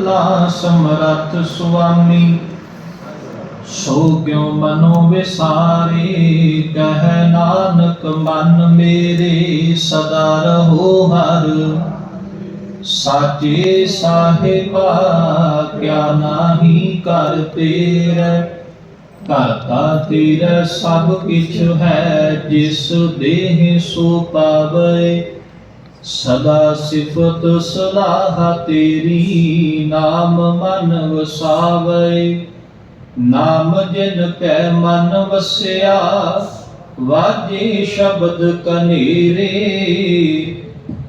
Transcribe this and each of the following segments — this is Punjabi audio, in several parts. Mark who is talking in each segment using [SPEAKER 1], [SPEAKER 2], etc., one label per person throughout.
[SPEAKER 1] ਅੱਲਾ ਸਮਰੱਥ ਸੁਆਮੀ। ਸੋ ਕਿਉ ਮਨੋ ਵਿਸਾਰੇ? ਕਹਿ ਨਾਨਕ, ਮਨ ਮੇਰੇ ਸਦਾ ਰਹੋ ਹਰ। ਸਾਚੇ ਸਾਹਿਬਾ, ਕਿਆ ਨਾਹੀ ਕਰ ਤੇਰੇ। ਕਰਤਾ ਤੇਰਾ ਸਭ ਕਿਛ ਹੈ, ਜਿਸ ਦੇਹ ਸੋ ਪਾਵੇ ਸਦਾ ਸਿਫਤ ਸਲਾਹ ਤੇਰੀ, ਨਾਮ ਮਨ ਵਸਾਵੇ ਨਾਮ ਜਿਨ ਕੈ ਮਨ ਵਸਿਆ, ਵਾਜੇ ਸ਼ਬਦ ਕਨੇਰੇ।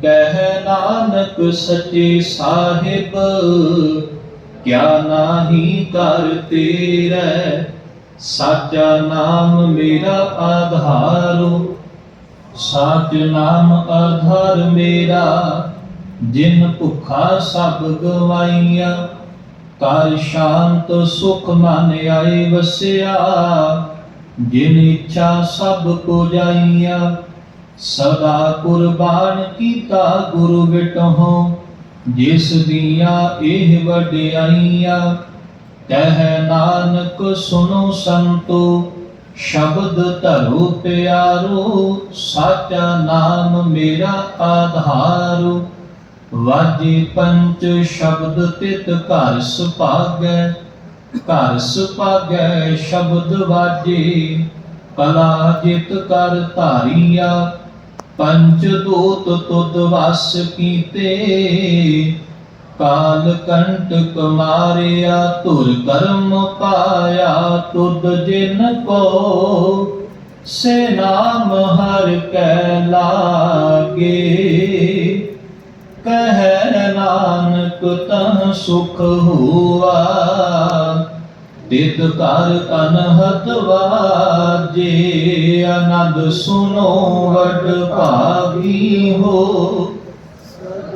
[SPEAKER 1] ਕਹਿ ਨਾਨਕ ਸੱਚੇ ਸਾਹਿਬ, ਕਿਆ ਨਾਹੀ ਕਰ ਤੇਰੇ। ਸਾਚਾ ਨਾਮ ਮੇਰਾ ਆਧਾਰੋ। ਸਾਚ ਨਾਮ ਆਧਾਰ ਮੇਰਾ, ਜਿਨ ਭੁਖਾ ਸਭ ਗਵਾਈਆਂ ਕਰ ਸ਼ਾਂਤ ਸੁਖ ਮਨ ਆਏ ਵਸਿਆ, ਜਿਨ ਇੱਛਾ ਸਭ ਕੋ ਜਾਈਆਂ, ਸਦਾ ਕੁਰਬਾਨ ਕੀਤਾ ਗੁਰੂ ਵਿਟਹੁ, ਜਿਸ ਦੀਆਂ ਇਹ ਵਡਿਆਈਆਂ ਕਹਿ ਨਾਨਕ ਸੁਣੋ ਸੰਤੋ ਸ਼ਬਦ ਧਰੋ ਪਿਆਰੋ ਸਾਚਾ ਨਾਮ ਮੇਰਾ ਆਧਾਰੋ। ਵਾਜੇ ਪੰਚ ਸ਼ਬਦ ਤਿਤ ਘਰ ਸੁਭਾਗੈ ਘਰ ਸੁਭਾਗੈ ਸ਼ਬਦ ਵਾਜੇ। ਕਲਾ ਜਿਤ ਕਰ ਧਾਰੀਆ, ਪੰਚ ਦੂਤ ਤੁਧ ਵਸ ਕੀਤੇ। ਕਾਲ ਕੰਟਕ ਮਾਰਿਆ ਧੁਰ ਕਰਮ ਪਾਇਆ, ਤੁਧ ਜਿਨ ਕੋ। ਸੇ ਨਾਮ ਹਰ ਕੈ ਲਾਗੇ। ਕਹਿ ਨਾਨਕ ਤਹ ਸੁਖ ਹੁਆ। ਤਿਤ ਕਰ ਅਨਹਦ ਵਾਜੇ, ਅਨੰਦ ਸੁਨੋ ਵਡ ਭਾਗੀ ਹੋ।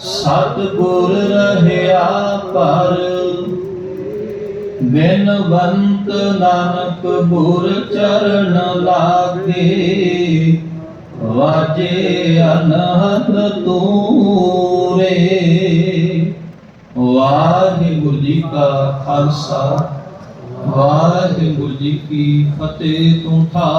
[SPEAKER 1] ਸਤਿਗੁਰ ਰਹਿਆ ਪਰ ਬਿਨਵੰਤ ਨਾਨਕ ਗੁਰ ਚਰਨ ਲਾਗੇ, ਵਾਜੇ ਅਨਹਦ ਤੂਰੇ। ਵਾਹਿਗੁਰੂ ਜੀ ਕਾ ਖਾਲਸਾ, ਵਾਹਿਗੁਰੂ ਜੀ ਕੀ ਫਤਿਹ, ਤੂੰ ਠਾ